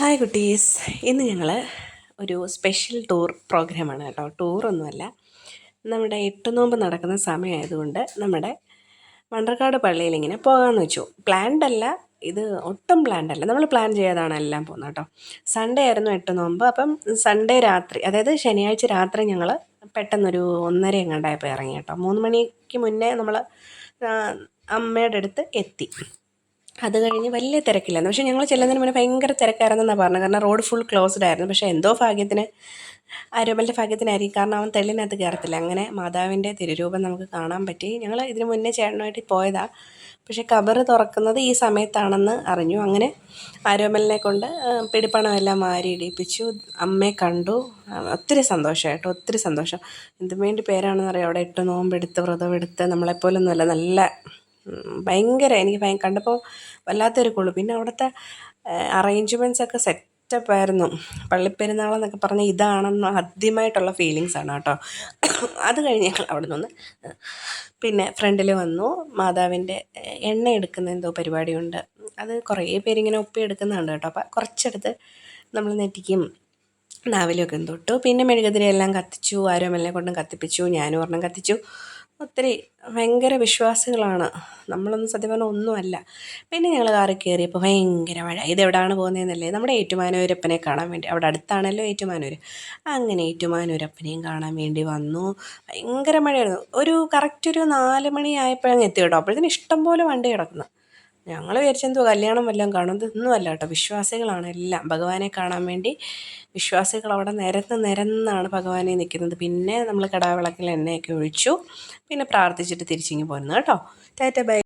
Hi കുട്ടീസ്. ഇന്ന് ഞങ്ങൾ ഒരു സ്പെഷ്യൽ ടൂർ പ്രോഗ്രാമാണ് കേട്ടോ. ടൂറൊന്നുമല്ല നമ്മുടെ എട്ട് നോമ്പ് നടക്കുന്ന സമയമായതുകൊണ്ട് നമ്മുടെ മണ്ടർക്കാട് പള്ളിയിൽ ഇങ്ങനെ പോകാമെന്ന് വെച്ചു. പ്ലാൻഡ് അല്ല. ഇത് ഒട്ടും പ്ലാൻഡ് അല്ല. നമ്മൾ പ്ലാൻ ചെയ്യാതാണ് എല്ലാം പോകുന്നത് കേട്ടോ. സൺഡേ ആയിരുന്നു എട്ട് നോമ്പ് അപ്പം സൺഡേ രാത്രി അതായത് ശനിയാഴ്ച രാത്രി ഞങ്ങൾ പെട്ടെന്നൊരു ഒന്നര എങ്ങാണ്ടായപ്പോൾ ഇറങ്ങി കേട്ടോ. മൂന്ന് മണിക്ക് മുന്നേ നമ്മൾ അമ്മയുടെ അടുത്ത് എത്തി. അത് കഴിഞ്ഞ് വലിയ തിരക്കില്ലായിരുന്നു. പക്ഷേ ഞങ്ങൾ ചെല്ലുന്നതിന് മുന്നേ ഭയങ്കര തിരക്കായിരുന്നെന്നാണ് പറഞ്ഞത്. കാരണം റോഡ് ഫുൾ ക്ലോസ്ഡ് ആയിരുന്നു. പക്ഷേ എന്തോ ഭാഗ്യത്തിന് അരുമലിന്റെ ഭാഗ്യത്തിനായിരിക്കും. കാരണം അവൻ തെള്ളിനകത്ത് കയറത്തില്ല. അങ്ങനെ മാതാവിന്റെ തിരുരൂപം നമുക്ക് കാണാൻ പറ്റി. ഞങ്ങൾ ഇതിന് മുന്നേ ചേട്ടനുമായിട്ട് പോയതാണ് പക്ഷേ കബർ തുറക്കുന്നത് ഈ സമയത്താണെന്ന് അറിഞ്ഞു. അങ്ങനെ ആരോമലിനെ കൊണ്ട് പിടിപ്പണമെല്ലാം മാരി ഇടിപ്പിച്ചു. അമ്മയെ കണ്ടു. ഒത്തിരി സന്തോഷമായിട്ടോ ഒത്തിരി സന്തോഷം. എന്തിനു വേണ്ടി പേരാണെന്ന് അറിയാം അവിടെ എട്ട് നോമ്പെടുത്ത് വ്രതമെടുത്ത് നമ്മളെപ്പോലൊന്നുമല്ല. നല്ല ഭയങ്കര എനിക്ക് കണ്ടപ്പോൾ വല്ലാത്തൊരു കുളു. പിന്നെ അവിടുത്തെ അറേഞ്ച്മെന്റ്സൊക്കെ സെറ്റപ്പ് ആയിരുന്നു. പള്ളിപ്പെരുന്നാളെന്നൊക്കെ പറഞ്ഞാൽ ഇതാണെന്ന് ആദ്യമായിട്ടുള്ള ഫീലിങ്സ് ആണ് കേട്ടോ. അത് കഴിഞ്ഞ് ഞങ്ങൾ അവിടെ നിന്ന് പിന്നെ ഫ്രണ്ടിൽ വന്നു. മാതാവിന്റെ എണ്ണ എടുക്കുന്ന എന്തോ പരിപാടിയുണ്ട്. അത് കുറേ പേരിങ്ങനെ ഒപ്പി എടുക്കുന്നുണ്ട് കേട്ടോ. അപ്പം കുറച്ചെടുത്ത് നമ്മൾ നെറ്റിക്കും നാവിലൊക്കെ തൊട്ടു. പിന്നെ മെഴുകുതിരി എല്ലാം കത്തിച്ചു മെല്ലെ കൊണ്ടും കത്തിപ്പിച്ചു ഞാനും ഒരെണ്ണം കത്തിച്ചു. ഒത്തിരി ഭയങ്കര വിശ്വാസികളാണ്. നമ്മളൊന്നും സത്യം പറഞ്ഞാൽ ഒന്നുമല്ല. പിന്നെ ഞങ്ങൾ കാറിൽ കയറിയപ്പോൾ ഭയങ്കര മഴ. ഇതെവിടെയാണ് പോകുന്നതെന്നല്ലേ? നമ്മുടെ ഏറ്റുമാനൂരപ്പനെ കാണാൻ വേണ്ടി. അവിടെ അടുത്താണല്ലോ ഏറ്റുമാനൂർ അങ്ങനെ ഏറ്റുമാനൂരപ്പനെയും കാണാൻ വേണ്ടി വന്നു. ഭയങ്കര മഴയായിരുന്നു. ഒരു കറക്റ്റ് ഒരു നാല് മണി ആയപ്പോഴങ്ങ് എത്തി കേട്ടോ. അപ്പോഴത്തേന് ഇഷ്ടംപോലെ വണ്ടി കിടക്കുന്നു. ഞങ്ങൾ വിചാരിച്ചെന്തോ കല്യാണം വല്ലതും കാണും ഇതൊന്നുമല്ല കേട്ടോ. വിശ്വാസികളാണ് എല്ലാം. ഭഗവാനെ കാണാൻ വേണ്ടി വിശ്വാസികൾ അവിടെ നിരന്ന് നിരന്നാണ് ഭഗവാനെ നിൽക്കുന്നത് പിന്നെ നമ്മൾ കടാവിളക്കിൽ എണ്ണയൊക്കെ ഒഴിച്ചു. പിന്നെ പ്രാർത്ഥിച്ചിട്ട് തിരിച്ചിങ്ങ് പോരുന്നു കേട്ടോ. Tata bye.